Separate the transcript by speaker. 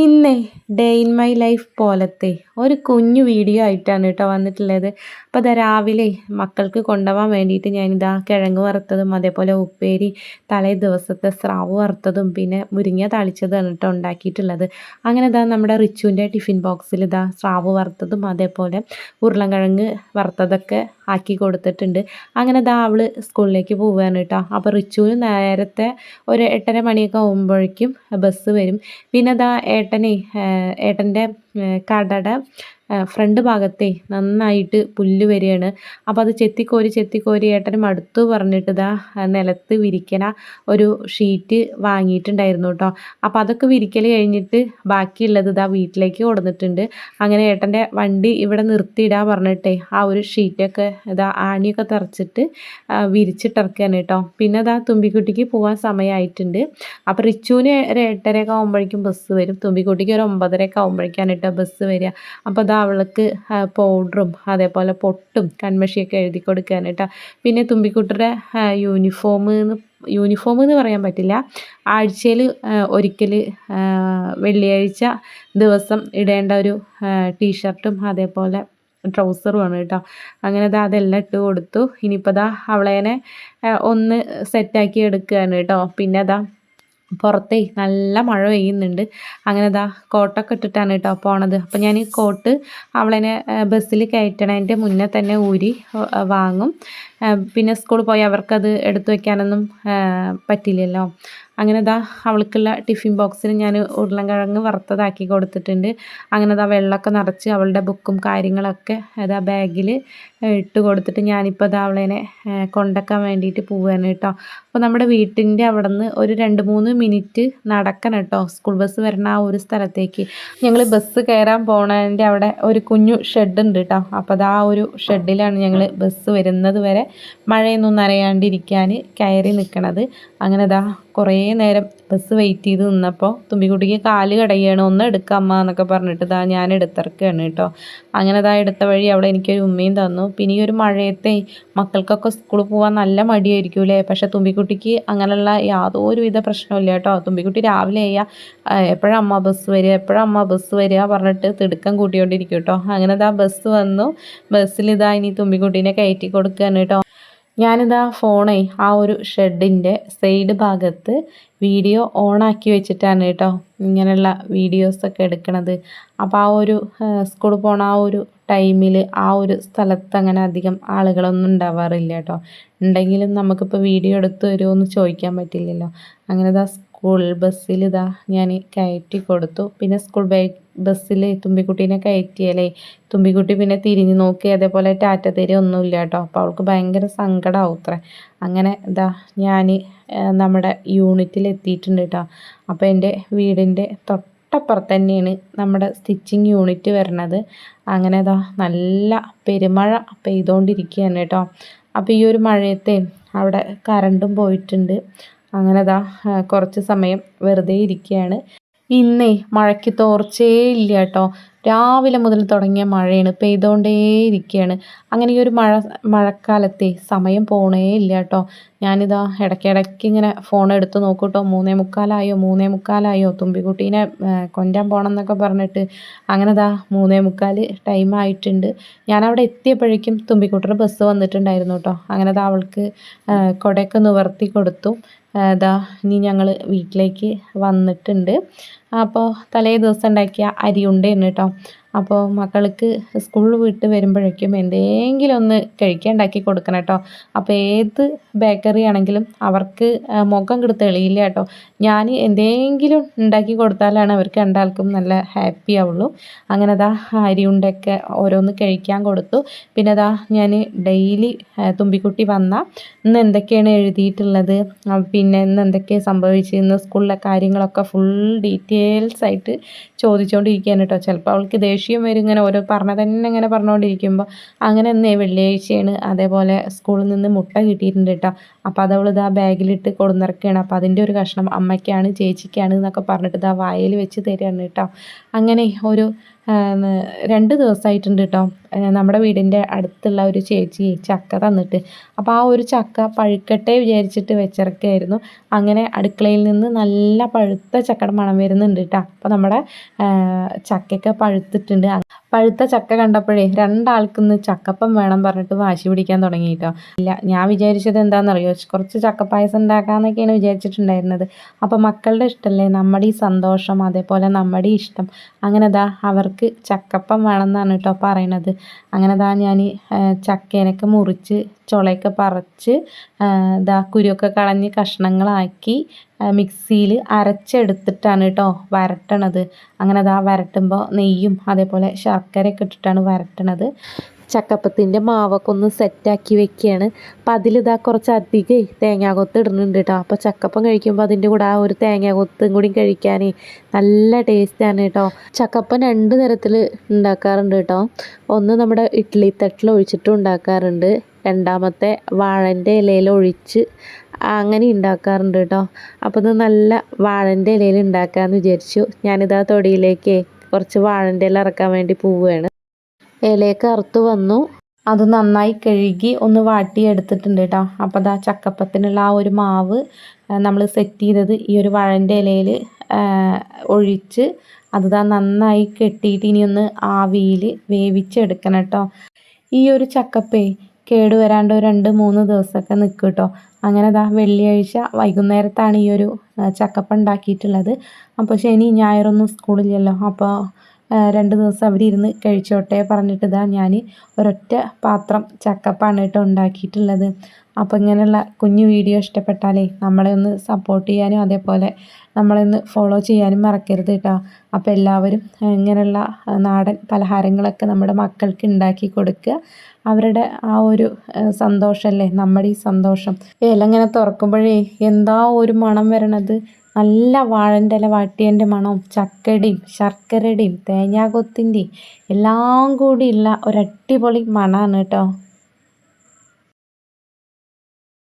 Speaker 1: ഇന്നേ day in my life പോലത്തെ ഒരു കുഞ്ഞു വീഡിയോ ആയിട്ടാണ് കേട്ടോ വന്നിട്ടുള്ളത്. അപ്പോൾ ഇതാ രാവിലെ മക്കൾക്ക് കൊണ്ടുപോകാൻ വേണ്ടിയിട്ട് ഞാനിതാ കിഴങ്ങ് വറുത്തതും അതേപോലെ ഉപ്പേരി തലേ ദിവസത്തെ സ്രാവ് വറുത്തതും പിന്നെ മുരിങ്ങ തളിച്ചതാണ് കേട്ടോ ഉണ്ടാക്കിയിട്ടുള്ളത്. അങ്ങനെ ഇതാ നമ്മുടെ റിച്ചുവിന്റെ ടിഫിൻ ബോക്സിൽ ഇതാ സ്രാവ് വറുത്തതും അതേപോലെ ഉരുളൻകിഴങ്ങ് വറുത്തതൊക്കെ ആക്കി കൊടുത്തിട്ടുണ്ട്. അങ്ങനെ ഇതാ അവൾ സ്കൂളിലേക്ക് പോവുകയാണ് കേട്ടോ. അപ്പോൾ റിച്ചുവിന് നേരത്തെ ഒരു എട്ടര മണിയൊക്കെ ആകുമ്പോഴേക്കും ബസ് വരും. പിന്നെ ഇതാ ഏട്ടനെ ഏട്ടന്റെ കടയുടെ ഫ്രണ്ട് ഭാഗത്തെ നന്നായിട്ട് പുല്ല് വരികയാണ്. അപ്പോൾ അത് ചെത്തിക്കോരി ചെത്തിക്കോരി ഏട്ടനും അടുത്ത് പറഞ്ഞിട്ട് ഇതാ നിലത്ത് വിരിക്കണ ഒരു ഷീറ്റ് വാങ്ങിയിട്ടുണ്ടായിരുന്നു കേട്ടോ. അപ്പോൾ അതൊക്കെ വിരിക്കൽ കഴിഞ്ഞിട്ട് ബാക്കിയുള്ളത് ഇതാ വീട്ടിലേക്ക് കൊടുത്തിട്ടുണ്ട് അങ്ങനെ ഏട്ടന്റെ വണ്ടി ഇവിടെ നിർത്തിയിടാ പറഞ്ഞിട്ടേ ആ ഒരു ഷീറ്റൊക്കെ ഇതാ ആണിയൊക്കെ തറച്ചിട്ട് വിരിച്ചിട്ടിറക്കുകയാണ് കേട്ടോ. പിന്നെ ഇതാ തുമ്പിക്കുട്ടിക്ക് പോകാൻ സമയമായിട്ടുണ്ട്. അപ്പോൾ റിച്ചുവിന് ഒരു എട്ടരയൊക്കെ ആകുമ്പോഴേക്കും ബസ് വരും. തുമ്പിക്കുട്ടിക്ക് ഒരു ഒമ്പതരയൊക്കെ ആകുമ്പോഴേക്കാണ് കേട്ടോ ബസ് വരിക. അപ്പോൾ അതാ അവൾക്ക് പൗഡറും അതേപോലെ പൊട്ടും കൺമഷിയൊക്കെ എഴുതി കൊടുക്കാൻ കേട്ടോ. പിന്നെ തുമ്പിക്കുട്ടിയുടെ യൂണിഫോം എന്ന് യൂണിഫോം എന്ന് പറയാൻ പറ്റില്ല. ആഴ്ചയിൽ ഒരിക്കൽ വെള്ളിയാഴ്ച ദിവസം ഇടേണ്ട ഒരു ടീഷർട്ടും അതേപോലെ ട്രൗസറുമാണ് കേട്ടോ. അങ്ങനെ ദാ അതെല്ലാം ഇട്ട് കൊടുത്തു. ഇനിയിപ്പോൾ ദാ അവളേനെ ഒന്ന് സെറ്റാക്കി എടുക്കുകയാണ് കേട്ടോ. പിന്നെ അതാ പുറത്തേ നല്ല മഴ പെയ്യുന്നുണ്ട്. അങ്ങനെ ഇതാ കോട്ടൊക്കെ ഇട്ടിട്ടാണ് കേട്ടോ പോണത്. അപ്പം ഞാൻ ഈ കോട്ട് അവളെന്നെ ബസ്സിൽ കയറ്റണതിന്റെ മുന്നേ തന്നെ ഊരി വാങ്ങും. പിന്നെ സ്കൂളിൽ പോയി അവർക്കത് എടുത്തു വയ്ക്കാനൊന്നും പറ്റില്ലല്ലോ. അങ്ങനെ ദാ അവൾക്കുള്ള ടിഫിൻ ബോക്സിൽ ഞാൻ ഉരുളൻകിഴങ്ങ് വറുത്തതാക്കി കൊടുത്തിട്ടുണ്ട്. അങ്ങനെ ദാ വെള്ളമൊക്കെ നിറച്ച് അവളുടെ ബുക്കും കാര്യങ്ങളൊക്കെ അതാ ബാഗിൽ ഇട്ട് കൊടുത്തിട്ട് ഞാനിപ്പോൾ അതാ അവളേനെ കൊണ്ടക്കാൻ വേണ്ടിയിട്ട് പോവുകയാണ് കേട്ടോ. അപ്പോൾ നമ്മുടെ വീട്ടിന്റെ അവിടെ നിന്ന് ഒരു രണ്ട് മൂന്ന് മിനിറ്റ് നടക്കണം കേട്ടോ. സ്കൂൾ ബസ് വരണ ആ ഒരു സ്ഥലത്തേക്ക്. ഞങ്ങൾ ബസ് കയറാൻ പോണതിന്റെ അവിടെ ഒരു കുഞ്ഞു ഷെഡ് ഉണ്ട് കേട്ടോ. അപ്പോൾ അത് ആ ഒരു ഷെഡിലാണ് ഞങ്ങൾ ബസ് വരുന്നത് വരെ മഴയൊന്നും നനയാണ്ടിരിക്കാൻ കയറി നിൽക്കണത് അങ്ങനെ ദാ കുറേ നേരം ബസ് വെയിറ്റ് ചെയ്ത് നിന്നപ്പോൾ തുമ്പിക്കുട്ടിക്ക് കാൽ കടയുകയാണ് ഒന്ന് എടുക്കാം അമ്മ എന്നൊക്കെ പറഞ്ഞിട്ട് ഇതാ ഞാൻ എടുത്തിറക്കുകയാണ് കേട്ടോ. അങ്ങനെ ഇതാ എടുത്ത വഴി അവിടെ എനിക്കൊരു ഉമ്മയും തന്നു. പിന്നെ ഈ ഒരു മഴയത്തെ മക്കൾക്കൊക്കെ സ്കൂളിൽ പോകാൻ നല്ല മടിയായിരിക്കും അല്ലേ പക്ഷേ തുമ്പിക്കുട്ടിക്ക് അങ്ങനെയുള്ള യാതൊരുവിധ പ്രശ്നമില്ല കേട്ടോ. തുമ്പിക്കുട്ടി രാവിലെ എപ്പോഴാണ് അമ്മ ബസ് വരിക എപ്പോഴാണ് അമ്മ ബസ് വരിക പറഞ്ഞിട്ട് തിടുക്കം കൂട്ടിക്കൊണ്ടിരിക്കും കേട്ടോ. അങ്ങനെ ഇതാ ബസ് വന്നു. ബസ്സിൽ ഇനി തുമ്പിക്കുട്ടീനെ കയറ്റി കൊടുക്കുകയാണ് കേട്ടോ. ഞാനിതാ ഫോണേ ആ ഒരു ഷെഡിന്റെ സൈഡ് ഭാഗത്ത് വീഡിയോ ഓണാക്കി വെച്ചിട്ടാണ് കേട്ടോ ഇങ്ങനെയുള്ള വീഡിയോസൊക്കെ എടുക്കണത്. അപ്പോൾ ആ ഒരു സ്കൂളിൽ പോണ ആ ഒരു ടൈമിൽ ആ ഒരു സ്ഥലത്ത് അങ്ങനെ അധികം ആളുകളൊന്നും ഉണ്ടാവാറില്ല കേട്ടോ. ഉണ്ടെങ്കിലും നമുക്കിപ്പോൾ വീഡിയോ എടുത്ത് തരുമോ എന്ന് ചോദിക്കാൻ പറ്റില്ലല്ലോ. അങ്ങനെ ഇതാ സ്കൂൾ ബസ്സിൽ ഇതാ ഞാൻ കയറ്റി കൊടുത്തു. പിന്നെ സ്കൂൾ ബസ്സിൽ തുമ്പിക്കുട്ടീനെ കയറ്റിയാലേ തുമ്പിക്കുട്ടി പിന്നെ തിരിഞ്ഞ് നോക്കി. അതേപോലെ ടാറ്റ തരി ഒന്നുമില്ല കേട്ടോ. അപ്പോൾ അവൾക്ക് ഭയങ്കര സങ്കടമാവുത്രേ അങ്ങനെ ഇതാ ഞാൻ നമ്മുടെ യൂണിറ്റിൽ എത്തിയിട്ടുണ്ട് കേട്ടോ. അപ്പോൾ എന്റെ വീടിന്റെ തൊട്ടപ്പുറത്ത് തന്നെയാണ് നമ്മുടെ സ്റ്റിച്ചിങ് യൂണിറ്റ് വരണത് അങ്ങനെ ഇതാ നല്ല പെരുമഴ പെയ്തുകൊണ്ടിരിക്കുകയാണ് കേട്ടോ. അപ്പോൾ ഈ ഒരു മഴയത്തെ അവിടെ കറണ്ടും പോയിട്ടുണ്ട്. അങ്ങനെ ദാ കുറച്ച് സമയം വെറുതെ ഇരിക്കുകയാണ് ഇന്നേ മഴയ്ക്ക് തോർച്ചേ ഇല്ല കേട്ടോ. രാവിലെ മുതൽ തുടങ്ങിയ മഴയാണ് പെയ്തുകൊണ്ടേയിരിക്കുകയാണ് അങ്ങനെ ഈ ഒരു മഴ മഴക്കാലത്തെ സമയം പോണേ ഇല്ല കേട്ടോ. ഞാനിതാ ഇടയ്ക്കിടയ്ക്ക് ഇങ്ങനെ ഫോൺ എടുത്ത് നോക്കൂട്ടോ. കേട്ടോ മൂന്നേ മുക്കാലായോ മൂന്നേ മുക്കാലായോ തുമ്പിക്കുട്ടീനെ കൊണ്ടാൻ പോകണം എന്നൊക്കെ പറഞ്ഞിട്ട് അങ്ങനെ ഇതാ മൂന്നേ മുക്കാൽ ടൈം ആയിട്ടുണ്ട്. ഞാനവിടെ എത്തിയപ്പോഴേക്കും തുമ്പിക്കുട്ടിയുടെ ബസ് വന്നിട്ടുണ്ടായിരുന്നു കേട്ടോ അങ്ങനെ ദാ അവൾക്ക് കുടയൊക്കെ നിവർത്തി കൊടുത്തു. ഇതാ ഇനി ഞങ്ങൾ വീട്ടിലേക്ക് വന്നിട്ടുണ്ട്. അപ്പോൾ തലേ ദിവസം ഉണ്ടാക്കിയ അരിയുണ്ടയാണ് കേട്ടോ അപ്പോൾ മക്കൾക്ക് സ്കൂളിൽ വിട്ട് വരുമ്പോഴേക്കും എന്തെങ്കിലും ഒന്ന് കഴിക്കാൻ ഉണ്ടാക്കി കൊടുക്കണം കേട്ടോ. അപ്പോൾ ഏത് ബേക്കറി ആണെങ്കിലും അവർക്ക് മുഖം കൊടുത്ത് തെളിയില്ല കേട്ടോ. ഞാൻ എന്തെങ്കിലും ഉണ്ടാക്കി കൊടുത്താലാണ് അവർക്ക് രണ്ടാൾക്കും നല്ല ഹാപ്പി ആവുള്ളൂ. അങ്ങനെ അതാ അരിയുണ്ടൊക്കെ ഓരോന്ന് കഴിക്കാൻ കൊടുത്തു. പിന്നെ അതാ ഞാൻ ഡെയിലി തുമ്പിക്കുട്ടി വന്ന ഇന്ന് എന്തൊക്കെയാണ് എഴുതിയിട്ടുള്ളത് പിന്നെ ഇന്ന് എന്തൊക്കെയാണ് സംഭവിച്ചത് ഇന്ന് സ്കൂളിലെ കാര്യങ്ങളൊക്കെ ഫുൾ ഡീറ്റെയിൽസ് ആയിട്ട് ചോദിച്ചുകൊണ്ടിരിക്കുകയാണ് കേട്ടോ. ചിലപ്പോൾ അവൾക്ക് ദേഷ്യം വരും. ഇങ്ങനെ ഓരോ പറഞ്ഞ തന്നെ ഇങ്ങനെ പറഞ്ഞുകൊണ്ടിരിക്കുമ്പോൾ അങ്ങനെ എന്നേ വെള്ളിയാഴ്ചയാണ് അതേപോലെ സ്കൂളിൽ നിന്ന് മുട്ട കിട്ടിയിട്ടുണ്ട് കേട്ടോ അപ്പോൾ അത് അവൾ ഇതാ ബാഗിലിട്ട് കൊടുന്നിറക്കുകയാണ് അപ്പോൾ അതിന്റെ ഒരു കഷ്ണം അമ്മയ്ക്കാണ് ചേച്ചിക്കാണ് എന്നൊക്കെ പറഞ്ഞിട്ട് ഇതാ വായിൽ വെച്ച് തരികയാണ് കേട്ടോ അങ്ങനെ ഒരു രണ്ട് ദിവസമായിട്ടുണ്ട് കേട്ടോ നമ്മുടെ വീടിന്റെ അടുത്തുള്ള ഒരു ചേച്ചി ചക്ക തന്നിട്ട്. അപ്പോൾ ആ ഒരു ചക്ക പഴുക്കട്ടെ വിചാരിച്ചിട്ട് വെച്ചിറക്കായിരുന്നു. അങ്ങനെ അടുക്കളയിൽ നിന്ന് നല്ല പഴുത്ത ചക്കയുടെ മണം വരുന്നുണ്ട് കേട്ടോ അപ്പോൾ നമ്മുടെ ചക്കയൊക്കെ പഴുത്തിട്ടുണ്ട്. പഴുത്ത ചക്ക കണ്ടപ്പോഴേ രണ്ടാൾക്കിന്ന് ചക്കപ്പം വേണം പറഞ്ഞിട്ട് വാശി പിടിക്കാൻ തുടങ്ങി കേട്ടോ ഇല്ല ഞാൻ വിചാരിച്ചത് എന്താണെന്നറിയോ കുറച്ച് ചക്കപ്പായസം ഉണ്ടാക്കാമെന്നൊക്കെയാണ് വിചാരിച്ചിട്ടുണ്ടായിരുന്നത്. അപ്പോൾ മക്കളുടെ ഇഷ്ടമല്ലേ നമ്മുടെ ഈ സന്തോഷം അതേപോലെ നമ്മുടെ ഇഷ്ടം. അങ്ങനെ ദാ അവർക്ക് ചക്കപ്പം വേണമെന്നാണ് കേട്ടോ പറയണത്. അങ്ങനെ ദാ ഞാൻ ചക്കേനൊക്കെ മുറിച്ച് ചുളയൊക്കെ പറിച്ച് ദാ കുരുവൊക്കെ കളഞ്ഞ് കഷ്ണങ്ങളാക്കി മിക്സിയിൽ അരച്ചെടുത്തിട്ടാണ് കേട്ടോ വരട്ടണത്. അങ്ങനെ അതാ വരട്ടുമ്പോൾ നെയ്യും അതേപോലെ ശർക്കരയൊക്കെ ഇട്ടിട്ടാണ് വരട്ടണത്. ചക്കപ്പത്തിന്റെ മാവൊക്കെ ഒന്ന് സെറ്റാക്കി വെക്കുകയാണ്. അപ്പം അതിലിതാ കുറച്ച് അധികം തേങ്ങാകൊത്ത് ഇടുന്നുണ്ട് കേട്ടോ അപ്പോൾ ചക്കപ്പം കഴിക്കുമ്പോൾ അതിന്റെ കൂടെ ആ ഒരു തേങ്ങാകൊത്തും കൂടി കഴിക്കാനേ നല്ല ടേസ്റ്റാണ് കേട്ടോ ചക്കപ്പം രണ്ട് തരത്തിൽ ഉണ്ടാക്കാറുണ്ട് കേട്ടോ ഒന്ന് നമ്മുടെ ഇഡ്ഡലി തട്ടിൽ ഒഴിച്ചിട്ടും ഉണ്ടാക്കാറുണ്ട്. രണ്ടാമത്തെ വാഴന്റെ ഇലയിൽ ഒഴിച്ച് അങ്ങനെ ഉണ്ടാക്കാറുണ്ട് കേട്ടോ അപ്പോൾ ഇത് നല്ല വാഴന്റെ ഇലയിൽ ഉണ്ടാക്കാമെന്ന് വിചാരിച്ചു. ഞാനിതാ തൊടിയിലേക്ക് കുറച്ച് വാഴന്റെ ഇല ഇറക്കാൻ വേണ്ടി പോവുകയാണ്. ഇലയൊക്കെ അറുത്ത് വന്നു. അത് നന്നായി കഴുകി ഒന്ന് വാട്ടി എടുത്തിട്ടുണ്ട് കേട്ടോ അപ്പോൾ അതാ ചക്കപ്പത്തിനുള്ള ആ ഒരു മാവ് നമ്മൾ സെറ്റ് ചെയ്തത് ഈ ഒരു വാഴന്റെ ഇലയിൽ ഒഴിച്ച് അത് നന്നായി കെട്ടിയിട്ട് ഇനി ഒന്ന് ആവിയിൽ വേവിച്ചെടുക്കണം കേട്ടോ ഈ ഒരു ചക്കപ്പേ കേടുവരാണ്ട് രണ്ട് മൂന്ന് ദിവസമൊക്കെ നിൽക്കും കേട്ടോ അങ്ങനെ ദാ വെള്ളിയാഴ്ച വൈകുന്നേരത്താണ് ഈ ഒരു ചക്കപ്പം ഉണ്ടാക്കിയിട്ടുള്ളത്. അപ്പോൾ ശനി ഞായറൊന്നും സ്കൂളില്ലല്ലോ. അപ്പോൾ രണ്ട് ദിവസം അവിടെ ഇരുന്ന് കഴിച്ചോട്ടെ പറഞ്ഞിട്ട് ഇതാ ഞാൻ ഒരൊറ്റ പാത്രം ചക്കപ്പാണ് കേട്ടോ ഉണ്ടാക്കിയിട്ടുള്ളത്. അപ്പോൾ ഇങ്ങനെയുള്ള കുഞ്ഞു വീഡിയോ ഇഷ്ടപ്പെട്ടാലേ നമ്മളെ ഒന്ന് സപ്പോർട്ട് ചെയ്യാനും അതേപോലെ നമ്മളെ ഒന്ന് ഫോളോ ചെയ്യാനും മറക്കരുത് കേട്ടോ. അപ്പോൾ എല്ലാവരും ഇങ്ങനെയുള്ള നാടൻ പലഹാരങ്ങളൊക്കെ നമ്മുടെ മക്കൾക്ക് ഉണ്ടാക്കി കൊടുക്കുക. അവരുടെ ആ ഒരു സന്തോഷമല്ലേ നമ്മുടെ ഈ സന്തോഷം. ഇല ഇങ്ങനെ തുറക്കുമ്പോഴേ എന്താ ഒരു മണം വരണത്? നല്ല വാഴന്റെ ഇല വാട്ടിയതിന്റെ മണവും ചക്കയുടെയും ശർക്കരയുടെയും തേങ്ങാക്കൊത്തിന്റെയും എല്ലാം കൂടിയുള്ള ഒരു അടിപൊളി മണമാണ് കേട്ടോ.